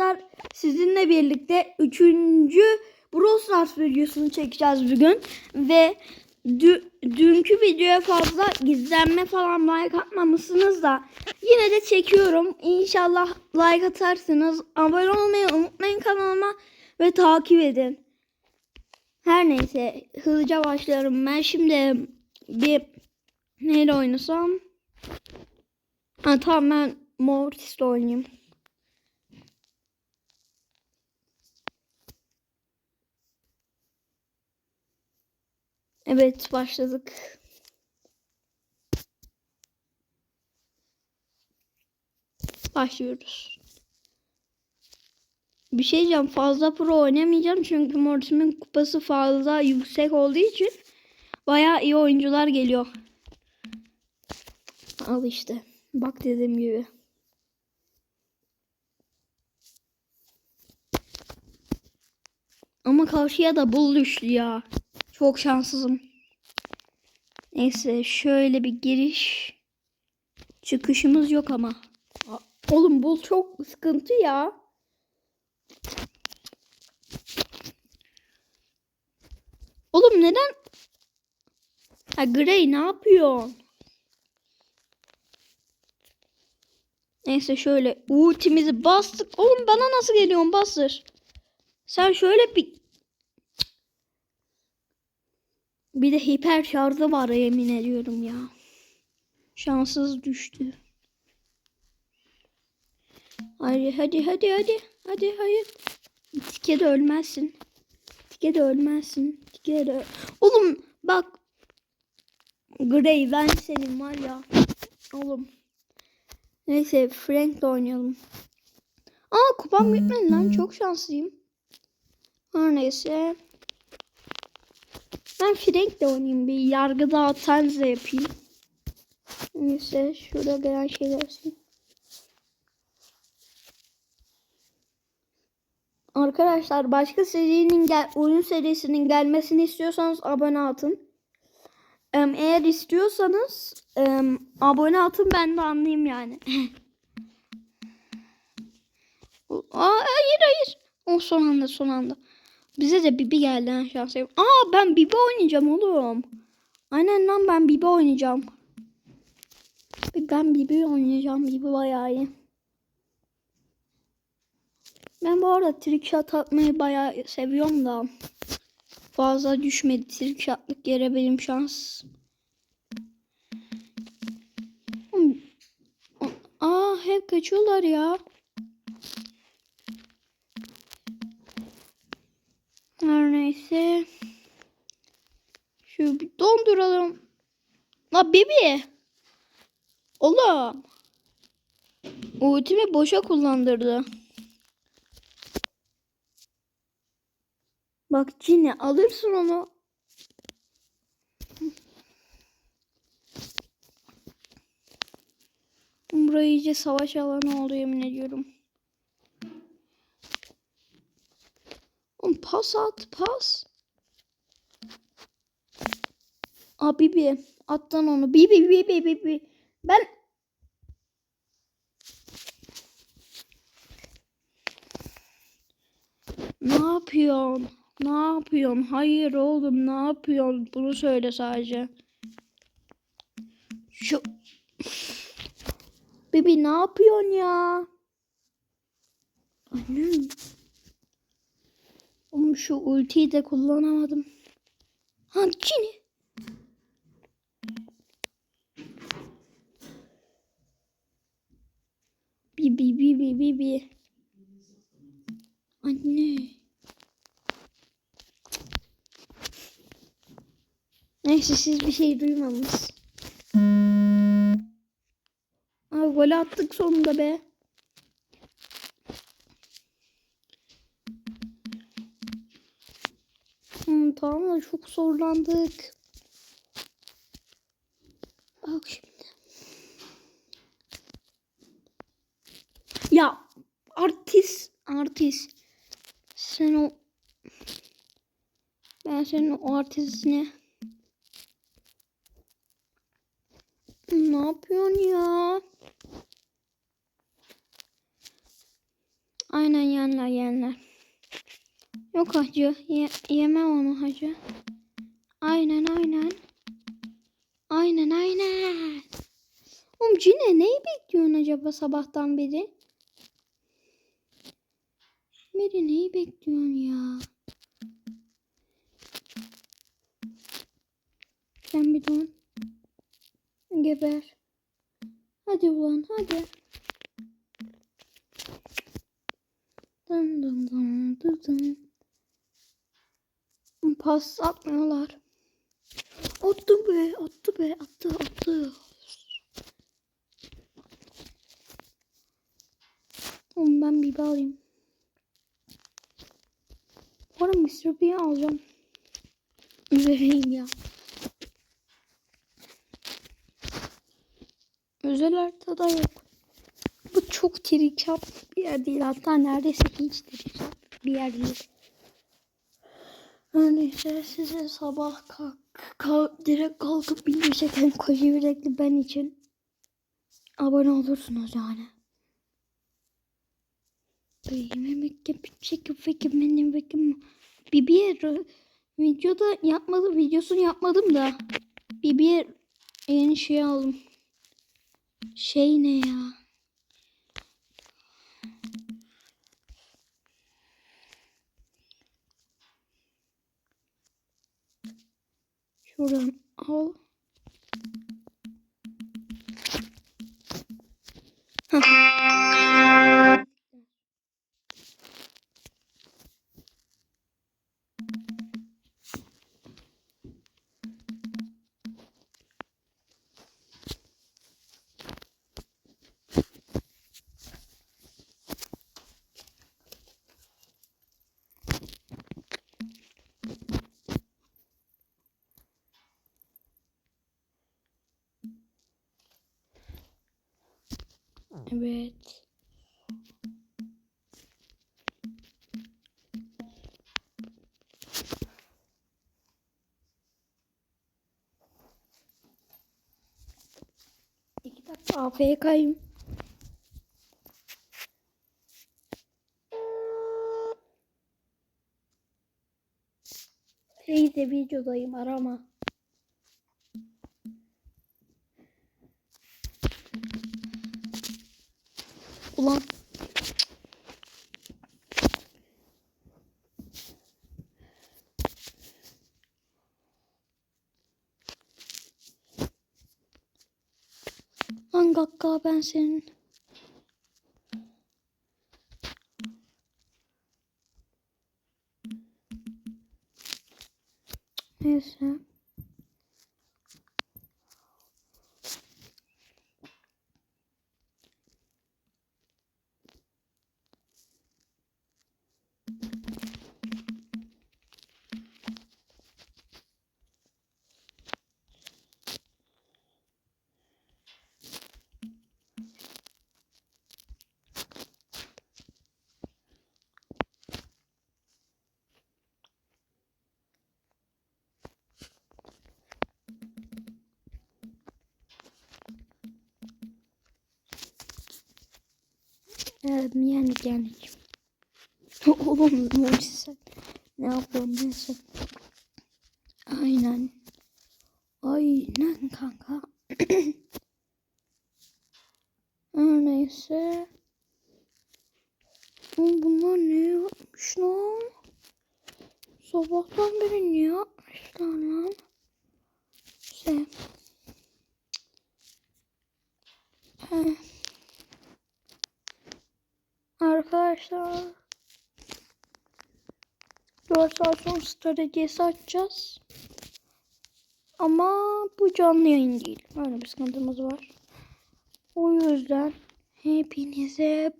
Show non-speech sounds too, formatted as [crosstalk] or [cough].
arkadaşlar sizinle birlikte 3. Brawl Stars videosunu çekeceğiz bugün. Ve dü- dünkü videoya fazla gizlenme falan like atmamışsınız da yine de çekiyorum. İnşallah like atarsınız. Abone olmayı unutmayın kanalıma ve takip edin. Her neyse hızlıca başlıyorum. Ben şimdi bir neyle oynasam? Ha tamam ben Mortis'le oynayayım. Evet başladık. Başlıyoruz. Bir şey diyeceğim fazla pro oynamayacağım çünkü Mortis'in kupası fazla yüksek olduğu için bayağı iyi oyuncular geliyor. Al işte. Bak dediğim gibi. Ama karşıya da bul düştü ya. Çok şanssızım. Neyse şöyle bir giriş. Çıkışımız yok ama. Oğlum bul çok sıkıntı ya. Oğlum neden? Ha Gray ne yapıyorsun? Neyse şöyle ultimizi bastık. Oğlum bana nasıl geliyorsun bastır. Sen şöyle bir bir de hiper şarjı var yemin ediyorum ya. Şanssız düştü. Hadi hadi hadi hadi. Hadi hayır. Tike de ölmezsin. Tike de ölmezsin. Tike de Oğlum bak. Grey ben senin var ya. Oğlum. Neyse Frank'le oynayalım. Aa kupam bitmedi lan. Çok şanslıyım. Her neyse. Ben Frank'le oynayayım. Bir yargı dağıtanızla yapayım. Neyse şurada gelen şeyler sil. Arkadaşlar başka serinin gel oyun serisinin gelmesini istiyorsanız abone atın. Eğer istiyorsanız abone atın ben de anlayayım yani. [laughs] Aa, hayır hayır. O son anda son anda. Bize de Bibi geldi ha şansa. Aa ben Bibi oynayacağım oğlum. Aynen lan ben Bibi oynayacağım. Ben Bibi oynayacağım. Bibi bayağı iyi. Ben bu arada trick shot atmayı bayağı seviyorum da. Fazla düşmedi trick yere benim şans. Aa hep kaçıyorlar ya. Her neyse. Şu bir donduralım. La Bibi. Oğlum. Ultimi boşa kullandırdı. Bak Cine alırsın onu. Burayı iyice savaş alanı oldu yemin ediyorum. Pas at pas. Aa Bibi attan onu. Bibi Bibi Bibi. Ben Ne yapıyorsun? Ne yapıyorsun? Hayır oğlum ne yapıyorsun? Bunu söyle sadece. Şu Bibi ne yapıyorsun ya? Annem. Oğlum şu ultiyi de kullanamadım. Ha Cini. Bibi bibi bibi. Anne. Neyse siz bir şey duymamışsınız. Aa, gol attık sonunda be. Tamam da çok zorlandık. Bak şimdi. Ya artist artist. Sen o ben senin o artistine ne yapıyorsun ya? Aynen yenler yenler. Yok hacı. Ye yemem onu hacı. Aynen aynen. Aynen aynen. Oğlum Cine neyi bekliyorsun acaba sabahtan beri? Beri neyi bekliyorsun ya? Sen bir don. Geber. Hadi ulan hadi. Dın dın dın dın dın. Pas atmıyorlar. Attı be, attı be, attı, attı. Oğlum ben bir alayım. Arada Mr. B'yi alacağım. Vereyim ya. Özel haritada yok. Bu çok trikap bir yer değil. Hatta neredeyse hiç trikap bir yer değil. Her neyse size sabah kalk, kalk direkt kalkıp video çeken koca yürekli ben için abone olursunuz yani. Bir bir videoda yapmadım videosunu yapmadım da bir bir yeni şey aldım. Şey ne ya? Şuradan al. Hah. Evet. İki dakika AFK'yım. Teyze videodayım arama. Ulan. Lan gakka ben senin. Neyse. Evet yani yani. [laughs] Oğlum ne sen? Ne yapıyorsun neyse. Aynen. Aynen kanka. [clears throat] Neyse. Oğlum bunlar ne yapmış lan? Sabahtan beri ne yapmışlar lan? Şey. Heh. Arkadaşlar 4 saat sonra stratejisi açacağız. Ama bu canlı yayın değil. Öyle bir sıkıntımız var. O yüzden hepinize